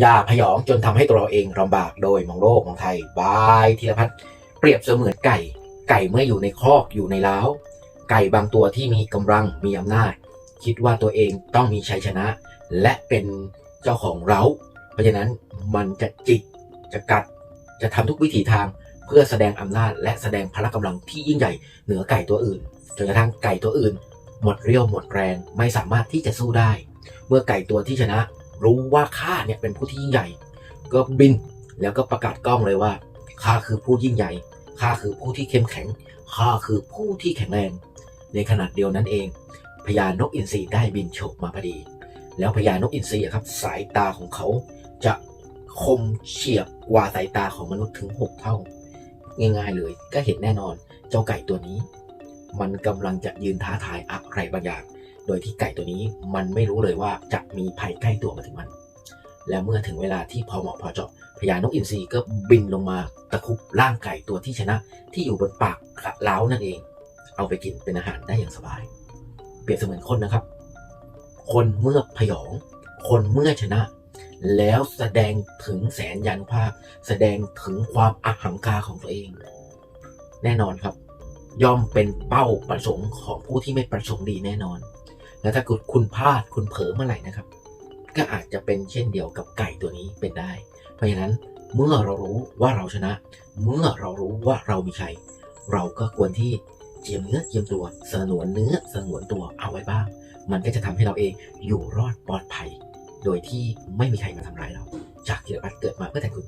อย่าพยองจนทำให้ตัวเราเองลำบากโดยมองโลกมองไทยบายธีรพัฒน์เปรียบเสมือนไก่ ไก่เมื่ออยู่ในคอกอยู่ในเล้าไก่บางตัวที่มีกำลังมีอำนาจ คิดว่าตัวเองต้องมีชัยชนะ และเป็นเจ้าของเร้าเพราะฉะนั้นมันจะจิกจะกัดจะทำทุกวิถีทางเพื่อแสดงอำนาจ และแสดงพละกำลังที่ยิ่งใหญ่เหนือไก่ตัวอื่นจนกระทั่งไก่ตัวอื่น หมดเรี่ยวหมดแรงไม่สามารถที่จะสู้ได้ เมื่อไก่ตัวที่ชนะ รู้ว่าข้าเนี่ยเป็นผู้ที่ยิ่งใหญ่ ก็บินแล้วก็ประกาศกล้องเลยว่าข้าคือผู้ยิ่งใหญ่ข้าคือผู้ที่เข้มแข็งข้าคือผู้ที่แข็งแรง ในขณะเดียวนั้นเองพญานกอินทรีได้บินโฉบมาพอดี แล้วพญานกอินทรีอะครับสายตาของเขาจะคมเฉียบกว่าสายตาของมนุษย์ถึง 6 เท่า ง่ายๆเลยก็เห็นแน่นอนเจ้าไก่ตัวนี้ มันกำลังจะยืนท้าทายอะไรบางอย่าง โดยที่ไก่ตัวนี้มันไม่รู้เลยว่าจะมีภัยใกล้ตัวมาถึงมัน และเมื่อถึงเวลาที่พอเหมาะพอเจาะพญานกอินทรีก็บินลงมาตะคุบร่างไก่ตัวที่ชนะที่อยู่บนปากเล้านั่นเอง เอาไปกินเป็นอาหารได้อย่างสบาย เปรียบเสมือนคนนะครับ คนเมื่อพยอง คนเมื่อชนะ แล้วแสดงถึงแสนยานุภาพ แสดงถึงความอหังกาของตัวเอง แน่นอนครับ ย่อมเป็นเป้าประสงค์ของผู้ที่ไม่ประสงค์ดีแน่นอน และถ้าคุณคุณพลาดคุณเผลอเมื่อไหร่นะครับ ก็อาจจะเป็นเช่นเดียวกับไก่ตัวนี้เป็นได้ เพราะฉะนั้นเมื่อเรารู้ว่าเราชนะ เมื่อเรารู้ว่าเรามีชัยเราก็ควรที่เจียมเนื้อเจียมตัวสนวนเนื้อสนวนตัวเอาไว้บ้าง มันก็จะทำให้เราเองอยู่รอดปลอดภัย โดยที่ไม่มีใครมาทำร้ายเรา จากที่เราเกิดมาเพื่อแต่คุณเกิดมาเพื่อแบ่งปันตัวเดียว